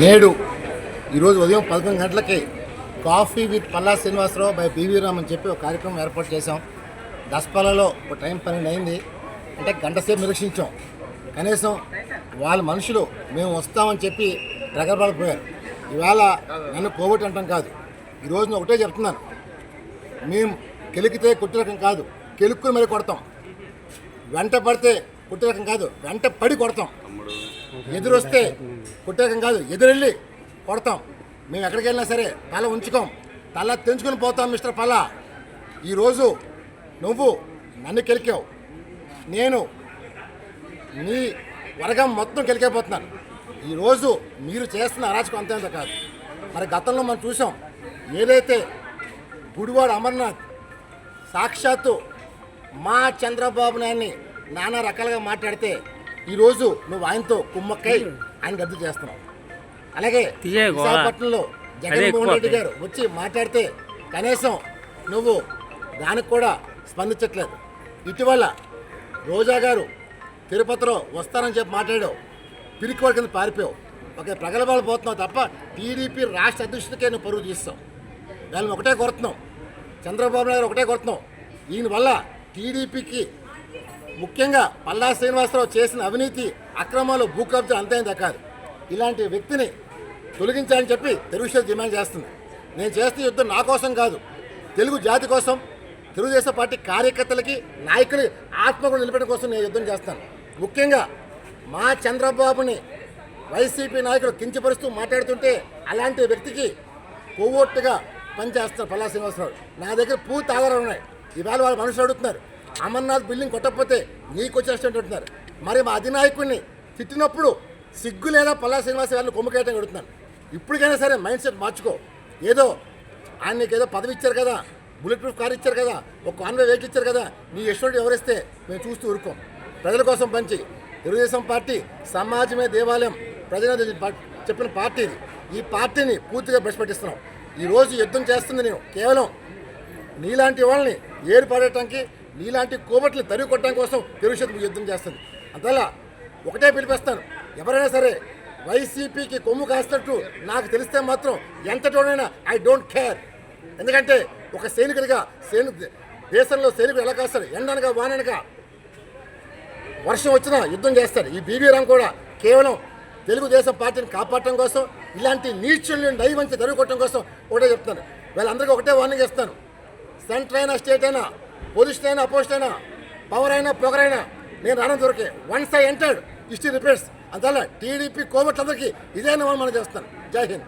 నేడు ఈరోజు ఉదయం పదకొండు గంటలకి coffee with Palla Srinivasarao by BV Ram అని చెప్పి ఒక కార్యక్రమం ఏర్పాటు చేశాం. దసపల్లలో ఒక టైం పన్నెండు అయింది. అంటే గంట సేపు నిరీక్షించాం. కనీసం వాళ్ళ మనుషులు మేము వస్తామని చెప్పి ప్రగల్భాలు ఇవాళ నన్ను కోవిడ్ అంటాం కాదు. ఈరోజు నేను ఒకటే చెప్తున్నాను. మేము కెలికితే కుట్టి రకం కాదు. కెలుక్కుని మరీ కొడతాం. వెంట పడితే కుట్టి రకం కాదు. వెంట పడి కొడతాం. ఎదురొస్తే కొట్టే కాదు ఎదురెళ్ళి కొడతాం. మేము ఎక్కడికి వెళ్ళినా సరే తల ఉంచుకోం. తల తెంచుకొని పోతాం మిస్టర్ పల్ల. ఈరోజు నువ్వు నన్ను కెలికావు. నేను నీ వర్గం మొత్తం కెలికైపోతున్నాను ఈరోజు మీరు చేస్తున్న అరాచకం అంతేంత కాదు. మరి గతంలో మనం చూసాం ఏదైతే గుడివాడ అమర్నాథ్ సాక్షాత్తు మా చంద్రబాబు నాయని నానా రకాలుగా మాట్లాడితే ఈరోజు నువ్వు ఆయనతో కుమ్మక్కై ఆయన రద్దు చేస్తున్నావు. అలాగే. విశాఖపట్నంలో జగన్మోహన్ రెడ్డి గారు వచ్చి మాట్లాడితే కనీసం నువ్వు దానికి కూడా స్పందించట్లేదు. ఇటీవల రోజా గారు తిరుపతిలో వస్తానని చెప్పి మాట్లాడావు. పిరికి కింద పారిపోయావు. ఒక ప్రగల్భాలు పోతున్నావు తప్ప టీడీపీ రాష్ట్ర అధ్యక్షుడికే నువ్వు పరువు తీస్తావు. వాళ్ళని ఒకటే కొడుతున్నాం చంద్రబాబు నాయుడు ఒకటే కొడుతున్నాం ఈయన వల్ల టీడీపీకి ముఖ్యంగా పల్లా శ్రీనివాసరావు చేసిన అవినీతి అక్రమాలు భూ కబ్జా అంతైందా కాదు ఇలాంటి వ్యక్తిని తొలగించాలని చెప్పి తెలుగుదేశం డిమాండ్ చేస్తుంది. నేను చేస్తున్న యుద్ధం నా కోసం కాదు తెలుగు జాతి కోసం తెలుగుదేశం పార్టీ కార్యకర్తలకి నాయకులు ఆత్మకులు నిలబెట్టడం కోసం నేను యుద్ధం చేస్తాను. ముఖ్యంగా మా చంద్రబాబుని వైసీపీ నాయకులు కించపరుస్తూ మాట్లాడుతుంటే అలాంటి వ్యక్తికి కొవ్వొట్టుగా పనిచేస్తారు పల్లా శ్రీనివాసరావు. నా దగ్గర పూర్తి ఆధారాలు ఉన్నాయి. ఇవాళ వాళ్ళు మనుషులు అడుగుతున్నారు. అమర్నాథ్ బిల్డింగ్ కొట్టకపోతే నీకు వచ్చేసినట్టు అంటున్నారు. మరి మా అధినాయకుడిని తిట్టినప్పుడు సిగ్గు లేదా పల్లా శ్రీనివాస గారిని కొమ్ముకేయటం అడుగుతున్నాను ఇప్పటికైనా సరే మైండ్ సెట్ మార్చుకో. ఏదో ఆయన నీకు ఏదో పదవి ఇచ్చారు కదా బుల్లెట్ ప్రూఫ్ కార్ ఇచ్చారు కదా ఒక కాన్వే వెహికల్ ఇచ్చారు కదా నీ యశ్వరుడు ఎవరిస్తే మేము చూస్తూ ఊరుకోం. ప్రజల కోసం పంచి తెలుగుదేశం పార్టీ సమాజమే దేవాలయం. ప్రజల చెప్పిన పార్టీ ఇది. ఈ పార్టీని పూర్తిగా బ్రష్పెట్టిస్తున్నాం ఈ రోజు యుద్ధం చేస్తుంది నేను. కేవలం నీలాంటి వాళ్ళని ఏర్పడటానికి నీలాంటి కోబట్లు తరిగి కొట్టడం కోసం తెలుగుదేశం యుద్ధం చేస్తుంది. అంతలా ఒకటే పిలిపిస్తాను. ఎవరైనా సరే వైసీపీకి కొమ్ము కాసినట్టు నాకు తెలిస్తే మాత్రం ఎంతటోనైనా ఐ డోంట్ కేర్ ఎందుకంటే ఒక సైనికుడిగా సైని దేశంలో సైనికుడు ఎలా కాస్తాడు? ఎండనగా వాననగా వర్షం వచ్చినా యుద్ధం చేస్తారు ఈ బీబీరామ్ కూడా కేవలం తెలుగుదేశం పార్టీని కాపాడటం కోసం ఇలాంటి నీచుల్ని దైవంచి తరుగుకోవటం కోసం ఒకటే చెప్తాను వీళ్ళందరికీ ఒకటే వార్నింగ్ ఇస్తాను. సెంటర్ అయినా స్టేట్ అయినా పొజిషన్ అయినా అపోజిషన్ అయినా పవర్ అయినా పొగర్ అయినా నేను రావడం దొరికే. Once I entered history repairs అందువల్ల టీడీపీ కోమట్లందరికీ ఇదే మనం చేస్తాను జై హింద్.